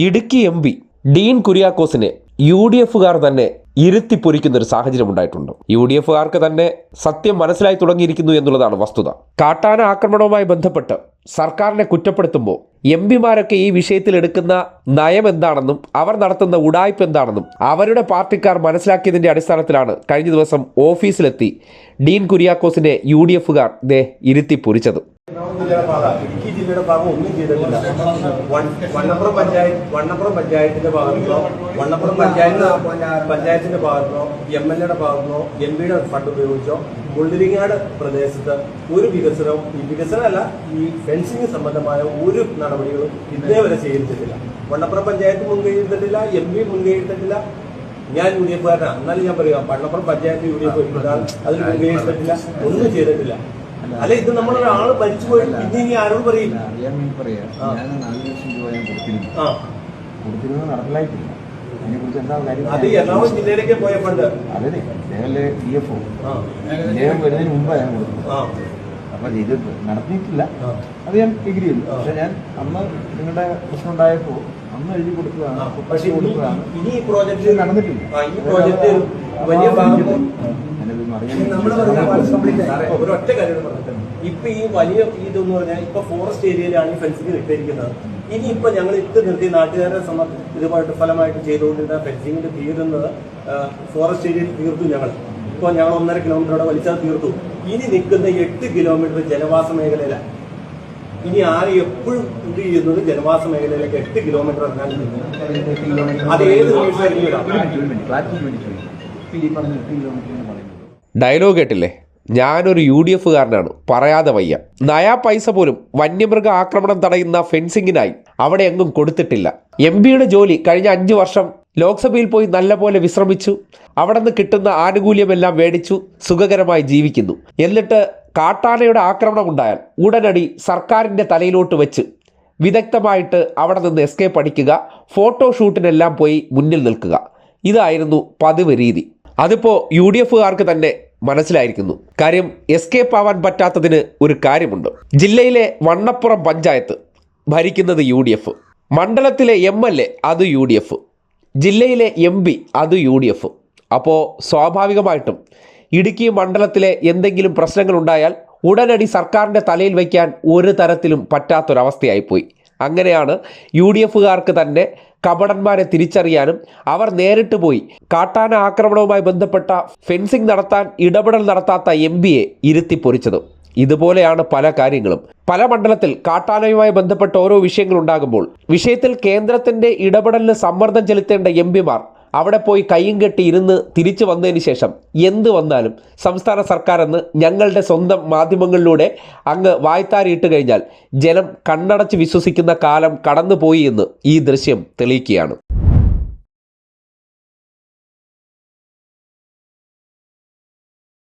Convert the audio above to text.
Idukki M P Dean കുര്യാക്കോസിനെ U D എഫുകാർ തന്നെ ഇരുത്തി പൊരിക്കുന്ന ഒരു സാഹചര്യം ഉണ്ടായിട്ടുണ്ട് യു ഡി എഫുകാർക്ക് തന്നെ സത്യം മനസ്സിലായി തുടങ്ങിയിരിക്കുന്നു എന്നുള്ളതാണ് വസ്തുത. കാട്ടാന ആക്രമണവുമായി ബന്ധപ്പെട്ട് സർക്കാരിനെ കുറ്റപ്പെടുത്തുമ്പോൾ എം പിമാരൊക്കെ ഈ വിഷയത്തിൽ എടുക്കുന്ന നയം എന്താണെന്നും അവർ നടത്തുന്ന ഉടായ്പ എന്താണെന്നും അവരുടെ പാർട്ടിക്കാർ മനസ്സിലാക്കിയതിന്റെ അടിസ്ഥാനത്തിലാണ് കഴിഞ്ഞ ദിവസം ഓഫീസിലെത്തി ഡീൻ കുര്യാക്കോസിനെ യു ഡി എഫുകാർ ദേ ഇരുത്തി പൊരിച്ചത് ജില്ലയുടെ പാത ഇടുക്കി ജില്ലയുടെ ഭാഗം ഒന്നും ചെയ്തിട്ടില്ല. വണ്ണപ്പുറം പഞ്ചായത്ത് വണ്ണപ്പുറം പഞ്ചായത്തിന്റെ ഭാഗത്തോ വണ്ണപ്പുറം പഞ്ചായത്ത് പഞ്ചായത്തിന്റെ ഭാഗത്തുനിന്നോ എം എൽ എയുടെ ഭാഗത്തുനിന്നോ എം പിയുടെ ഫണ്ട് ഉപയോഗിച്ചോ മുള്ളിരിങ്ങാട് പ്രദേശത്ത് ഒരു വികസനവും ഈ വികസനമല്ല ഈ ഫെൻസിംഗ് സംബന്ധമായ ഒരു നടപടികളും ഇന്നേ വരെ ചെയ്തിട്ടില്ല. വണ്ണപ്പുറം പഞ്ചായത്ത് മുൻകൈ എം പി മുൻകൈ ഞാൻ യു ഡി എഫുകാരനാണ് എന്നാലും ഞാൻ പറയാം Vannappuram panchayat U D F അതിൽ മുൻകൈ ഒന്നും ചെയ്തിട്ടില്ല. അല്ല ഇത് നമ്മളൊരാൾ മരിച്ചു പോയി. പിന്നെ ഇനി ആരോട് പറയില്ല അറിയാൻ വേണ്ടി പറയാം. ഞാൻ നാല് ലക്ഷം രൂപ ഞാൻ കൊടുത്തിരുന്നു. ആ. കൊടുത്തിരുന്നത് നടപ്പിലായിട്ടില്ല. അത് എറണാകുളം ജില്ലയിലേക്ക് പോയ ഫണ്ട് അതെ. ഇദ്ദേഹമല്ലേ ഡി എഫ് ആ. ഇദ്ദേഹം വരുന്നതിന് മുമ്പാണ് ഞാൻ കൊടുത്തത്. അപ്പൊ ഇത് നടത്തിയിട്ടില്ല. അത് ഞാൻ എഗ്രി ചെയ്തു. പക്ഷെ ഞാൻ അന്ന് നിങ്ങളുടെ പ്രശ്നം ഉണ്ടായപ്പോ അന്ന് എഴുതി കൊടുത്തതാണ്. പക്ഷേ കൊടുക്കുകയാണ് ഇനി കൊടുത്തതാണ്. ഇനി ഈ പ്രോജക്റ്റ് നടന്നിട്ടില്ല. ഈ പ്രോജക്റ്റ് വലിയ ഭാഗം കാര്യം പറഞ്ഞിട്ട് ഇപ്പൊ ഈ വലിയ ഇതെന്ന് പറഞ്ഞാൽ ഇപ്പൊ ഫോറസ്റ്റ് ഏരിയയിലാണ് ഈ ഫെൻസിങ് ഇട്ടിരിക്കുന്നത് ഇനി ഇപ്പൊ ഞങ്ങൾ ഇട്ട് നിർത്തി നാട്ടുകാരെ സമ ഇതുമായിട്ട് ഫലമായിട്ട് ചെയ്തുകൊണ്ടിരുന്ന ഫെൻസിങ്ങിന്റെ തീരുന്നത് ഫോറസ്റ്റ് ഏരിയയിൽ തീർത്തു ഞങ്ങൾ. ഇപ്പൊ ഞങ്ങൾ ഒന്നര കിലോമീറ്ററോടെ വലിച്ചാൽ തീർത്തു. ഇനി നിൽക്കുന്ന എട്ട് കിലോമീറ്റർ ജനവാസ മേഖലയിലാണ് ഇനി ആര് എപ്പോഴും ഇത് ചെയ്യുന്നത് ജനവാസ മേഖലയിലേക്ക് എട്ട് കിലോമീറ്റർ ഇറങ്ങാൻ. അത് ഏത് ഈ പറഞ്ഞ എട്ട് കിലോമീറ്റർ പറയുന്നത്. ഡയലോഗ് കേട്ടില്ലേ? ഞാനൊരു യു ഡി എഫുകാരനാണ്. പറയാതെ വയ്യ. നയാ പൈസ പോലും വന്യമൃഗ ആക്രമണം തടയുന്ന ഫെൻസിങ്ങിനായി അവിടെ എങ്ങും കൊടുത്തിട്ടില്ല. എം പിയുടെ ജോലി കഴിഞ്ഞ അഞ്ചു വർഷം ലോക്സഭയിൽ പോയി നല്ലപോലെ വിശ്രമിച്ചു. അവിടെ നിന്ന് കിട്ടുന്ന ആനുകൂല്യമെല്ലാം മേടിച്ചു. സുഖകരമായി ജീവിക്കുന്നു. എന്നിട്ട് കാട്ടാനയുടെ ആക്രമണം ഉണ്ടായാൽ ഉടനടി സർക്കാരിന്റെ തലയിലോട്ട് വെച്ച് വിദഗ്ധമായിട്ട് അവിടെ നിന്ന് എസ്കേപ്പ് അടിക്കുക. ഫോട്ടോഷൂട്ടിനെല്ലാം പോയി മുന്നിൽ നിൽക്കുക. ഇതായിരുന്നു പതിവ് രീതി. അതിപ്പോൾ യു ഡി എഫുകാർക്ക് തന്നെ മനസ്സിലായിരിക്കുന്നു. കാര്യം എസ്കേപ്പ് ആവാൻ പറ്റാത്തതിന് ഒരു കാര്യമുണ്ട്. ജില്ലയിലെ വണ്ണപ്പുറം പഞ്ചായത്ത് ഭരിക്കുന്നത് യു ഡി എഫ് മണ്ഡലത്തിലെ എം എൽ എ അത് യു ഡി എഫ് ജില്ലയിലെ എം പി അത് യു ഡി എഫ് അപ്പോൾ സ്വാഭാവികമായിട്ടും ഇടുക്കി മണ്ഡലത്തിലെ എന്തെങ്കിലും പ്രശ്നങ്ങളുണ്ടായാൽ ഉടനടി സർക്കാരിന്റെ തലയിൽ വയ്ക്കാൻ ഒരു തരത്തിലും പറ്റാത്തൊരവസ്ഥയായിപ്പോയി. അങ്ങനെയാണ് യു ഡി എഫുകാർക്ക് തന്നെ കപടന്മാരെ തിരിച്ചറിയാനും അവർ നേരിട്ട് പോയി കാട്ടാന ആക്രമണവുമായി ബന്ധപ്പെട്ട ഫെൻസിംഗ് നടത്താൻ ഇടപെടൽ നടത്താത്ത എം പിയെ ഇരുത്തിപ്പൊരിച്ചത് ഇതുപോലെയാണ് പല കാര്യങ്ങളും. പല മണ്ഡലത്തിൽ കാട്ടാനയുമായി ബന്ധപ്പെട്ട ഓരോ വിഷയങ്ങൾ ഉണ്ടാകുമ്പോൾ വിഷയത്തിൽ കേന്ദ്രത്തിന്റെ ഇടപെടലിന് സമ്മർദ്ദം ചെലുത്തേണ്ട എം പിമാർ അവിടെ പോയി കയ്യും കെട്ടി ഇരുന്ന് തിരിച്ചു വന്നതിന് ശേഷം എന്ത് വന്നാലും സംസ്ഥാന സർക്കാർ എന്ന് ഞങ്ങളുടെ സ്വന്തം മാധ്യമങ്ങളിലൂടെ അങ്ങ് വായ്ത്താരിയിട്ട് കഴിഞ്ഞാൽ ജനം കണ്ണടച്ച് വിശ്വസിക്കുന്ന കാലം കടന്നുപോയി എന്ന് ഈ ദൃശ്യം തെളിയിക്കുകയാണ്.